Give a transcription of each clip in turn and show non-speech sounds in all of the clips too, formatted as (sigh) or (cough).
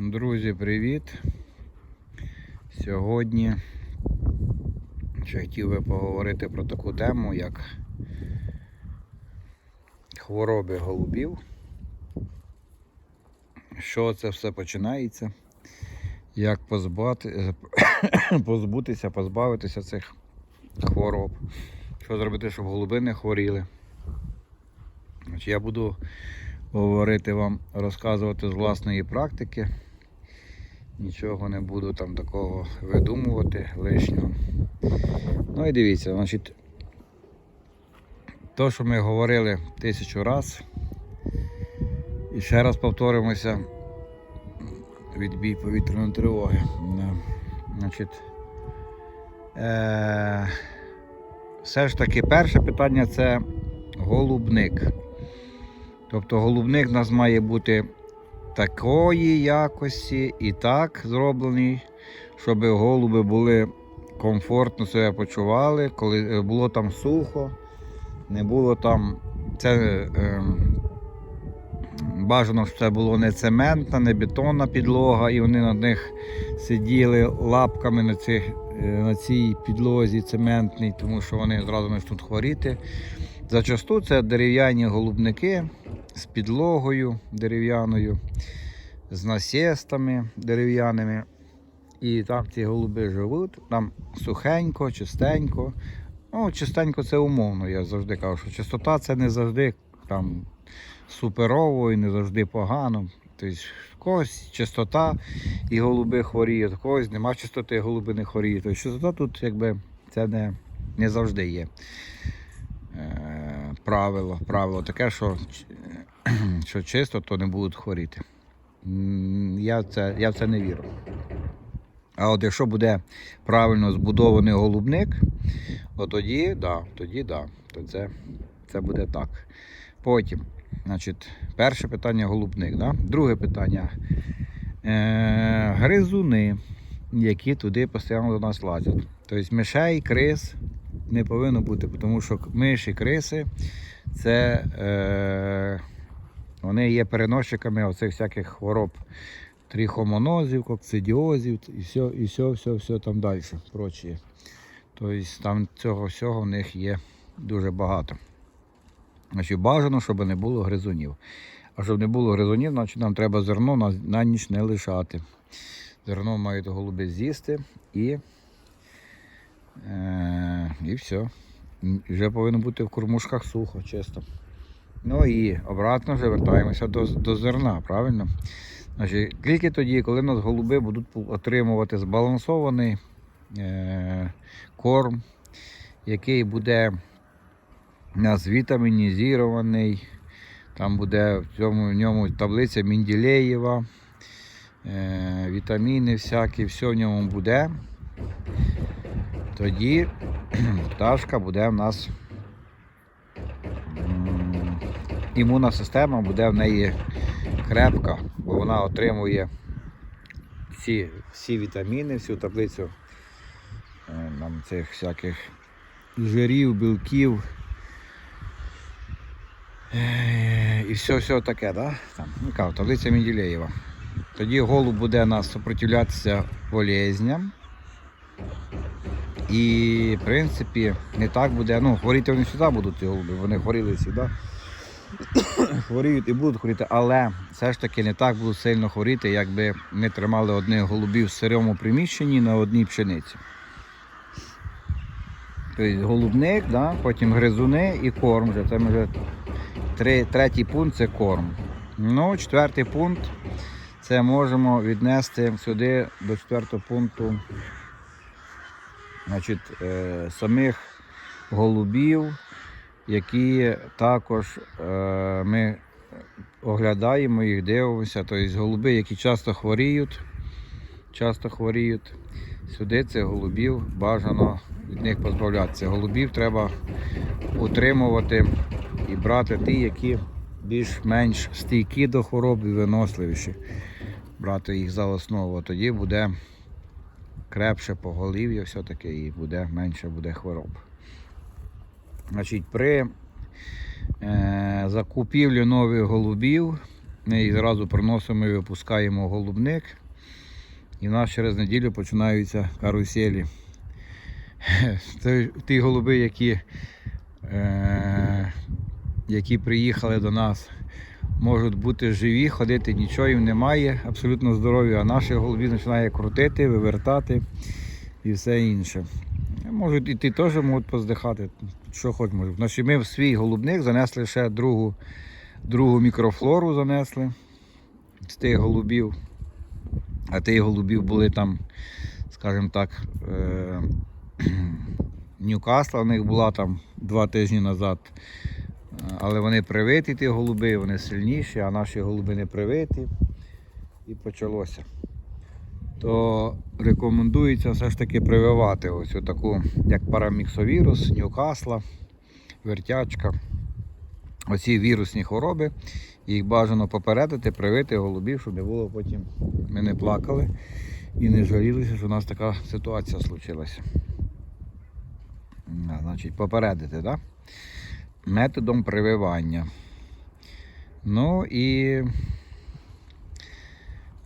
Друзі, привіт! Сьогодні ще хотів би поговорити про таку тему, як хвороби голубів. Що це все починається? Як позбати, (coughs) позбутися, позбавитися цих хвороб? Що зробити, щоб голуби не хворіли? Я буду говорити вам, розказувати з власної практики. Нічого не буду там такого видумувати лишнього. Ну і дивіться, значить, то, що ми говорили тисячу раз, і ще раз повторимося, відбій повітряної тривоги. Значить, е- все ж таки перше питання це голубник. Тобто голубник у нас має бути такої якості і так зроблений, щоб голуби були комфортно себе почували, коли було там сухо, не було там. Це е, бажано, щоб це було не цементна, не бетонна підлога, і вони на них сиділи лапками на, цих, е, на цій підлозі цементній, тому що вони зразу почнуть хворіти. Зачасту це дерев'яні голубники з підлогою дерев'яною, з насєстами дерев'яними. І там ці голуби живуть, там сухенько, чистенько. Ну, чистенько це умовно, я завжди кажу, що чистота це не завжди там суперово і не завжди погано. Тобто когось чистота і голуби хворіють, в когось нема чистоти, і голуби не хворіють. Тобто чистота тут якби це не, не завжди є. Правило, правило таке, що, (clears throat) що чисто, то не будуть хворіти. Я в це, я в це не вірю. А от якщо буде правильно збудований голубник, от тоді, да, тоді да, то це, це буде так. Потім, значить, перше питання голубник. Да? Друге питання. Е, гризуни, які туди постійно до нас лазять. Тобто мишей, крис не повинно бути, тому що миші, криси це е, вони є переносчиками оцих всяких хвороб трихомонозів, кокцидіозів і все, і все, все, все там далі. Прочі. Тобто там цього всього в них є дуже багато. Значить, бажано, щоб не було гризунів. А щоб не було гризунів, значить нам треба зерно на, на ніч не лишати. Зерно мають голуби з'їсти і Е, і все. Вже повинно бути в кормушках сухо, чисто. Ну і обратно вже вертаємося до, до зерна, правильно? Значить, тільки тоді, коли у нас голуби будуть отримувати збалансований е, корм, який буде у нас вітамінізований, там буде в цьому в ньому таблиця Мінділеєва, е, вітаміни всякі, все в ньому буде тоді пташка буде в нас імунна система буде в неї крепка, бо вона отримує всі, всі вітаміни, всю таблицю е, нам цих всяких жирів, білків. е, І все, все таке, да? Там, ну, кажу, таблиця Менділеєва. Тоді голуб буде нас супротивлятися болезням. І, в принципі, не так буде. Ну, хворіти вони завжди будуть ці голуби, вони хворіли завжди. Хворіють (coughs) і будуть хворіти, але все ж таки не так будуть сильно хворіти, якби ми тримали одних голубів в сирому приміщенні на одній пшениці. Тобто голубник, да, потім гризуни і корм. Це вже три, третій пункт це корм. Ну, четвертий пункт це можемо віднести сюди до четвертого пункту значить, е, самих голубів, які також е, ми оглядаємо їх, дивимося. Тобто голуби, які часто хворіють, часто хворіють. Сюди цих голубів бажано від них позбавлятися. Голубів треба утримувати і брати ті, які більш-менш стійкі до хвороб і виносливіші. Брати їх за основу, тоді буде крепше поголів'я все-таки і буде менше буде хвороб. Значить, при е, закупівлі нових голубів і зразу приносимо і випускаємо голубник. І в нас через неділю починаються каруселі. Ті голуби, які, е, які приїхали до нас, можуть бути живі, ходити нічого їм немає, абсолютно здорові, а наші голубі починає крутити, вивертати і все інше. Можуть і ті теж можуть поздихати, що хоч можуть. Значить, ми в свій голубник занесли ще другу, другу мікрофлору занесли з тих голубів. А тих голубів були там, скажімо так, е- (clears throat) Ньюкасла в них була там два тижні назад. Але вони привиті, ті голуби, вони сильніші, а наші голуби не привиті. І почалося. То рекомендується все ж таки прививати ось таку, як параміксовірус, Ньюкасла, вертячка. Оці вірусні хвороби. Їх бажано попередити, привити голубів, щоб не було потім. Ми не плакали і не жалілися, що у нас така ситуація случилася. Значить, попередити, так? Да? Методом прививання. Ну і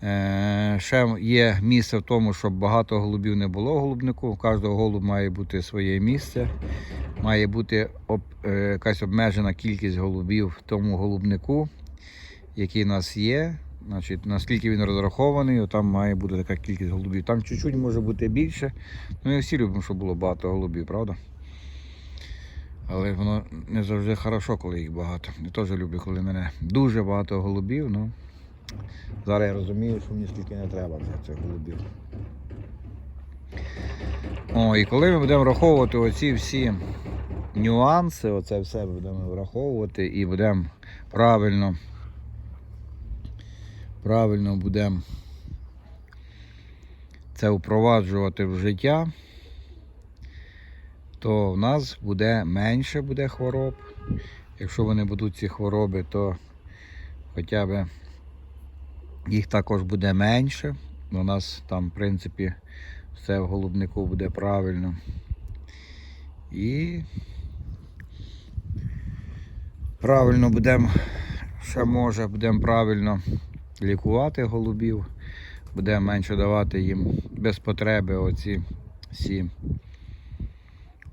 е, ще є місце в тому, щоб багато голубів не було в голубнику. У кожного голуб має бути своє місце. Має бути об, е, якась обмежена кількість голубів в тому голубнику, який у нас є. Значить, наскільки він розрахований, там має бути така кількість голубів. Там чуть-чуть може бути більше. Ну і всі любимо, щоб було багато голубів, правда? Але воно не завжди хорошо, коли їх багато. Я теж люблю, коли мене дуже багато голубів. Ну, зараз я розумію, що мені стільки не треба вже цих голубів. О, і коли ми будемо враховувати оці всі нюанси, оце все будемо враховувати і будемо правильно, правильно будемо це впроваджувати в життя, то в нас буде менше буде хвороб. Якщо вони будуть ці хвороби, то хоча б їх також буде менше. У нас там, в принципі, все в голубнику буде правильно. І правильно будемо, ще може, будемо правильно лікувати голубів, будемо менше давати їм без потреби оці всі.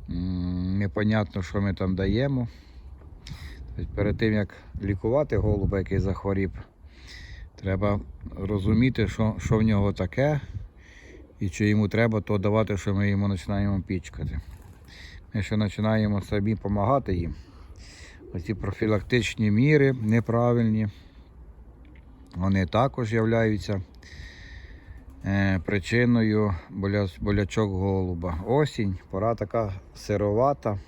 Непонятно, що ми там даємо. Тобто Перед тим як лікувати голуба, який захворів, треба розуміти, що, що в нього таке, і чи йому треба то давати, що ми йому починаємо пічкати. Ми ще починаємо самі допомагати їм. Оці профілактичні міри неправильні, вони також являються причиною болячок голуба. Осінь, пора така сировата,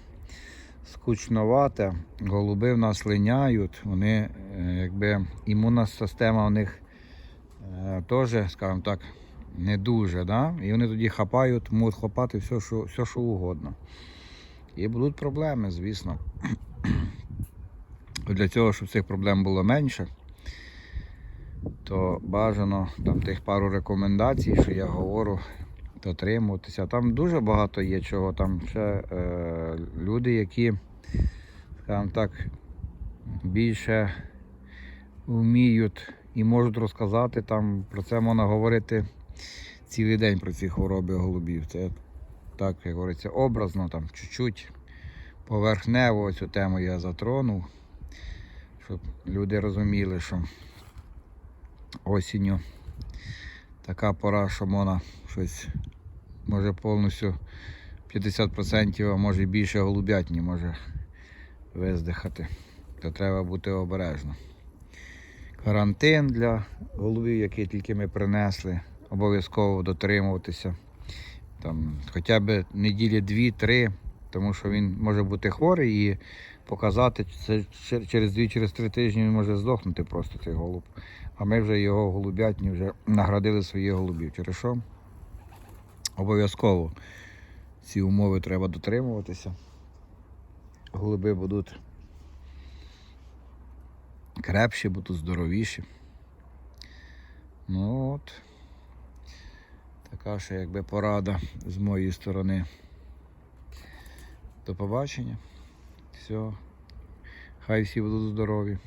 скучновата. Голуби в нас линяють, вони е, якби імунна система у них е, теж, скажімо так, не дуже. Да? І вони тоді хапають, можуть хапати все, що, все, що угодно. І будуть проблеми, звісно. (clears throat) Для цього, щоб цих проблем було менше, то бажано там тих пару рекомендацій, що я говорю, дотримуватися. Там дуже багато є чого. Там ще е, люди, які, скажімо так, більше вміють і можуть розказати, там про це можна говорити цілий день про ці хвороби голубів. Це так, як говориться, образно, там чуть-чуть поверхнево цю тему я затронув, щоб люди розуміли, що осінню така пора, що можна щось може повністю 50%, а може більше голубятні може виздихати. То треба бути обережно. Карантин для голубів, який тільки ми принесли, обов'язково дотримуватися. Там, хоча б неділі дві-три, тому що він може бути хворий і показати це чер- через дві-через три тижні він може здохнути просто цей голуб. А ми вже його голубятні вже наградили своїх голубів. Через що? Обов'язково ці умови треба дотримуватися. Голуби будуть крепші, будуть здоровіші. Ну от. Така ще якби порада з моєї сторони. До побачення. Все. Хай всі будуть здорові.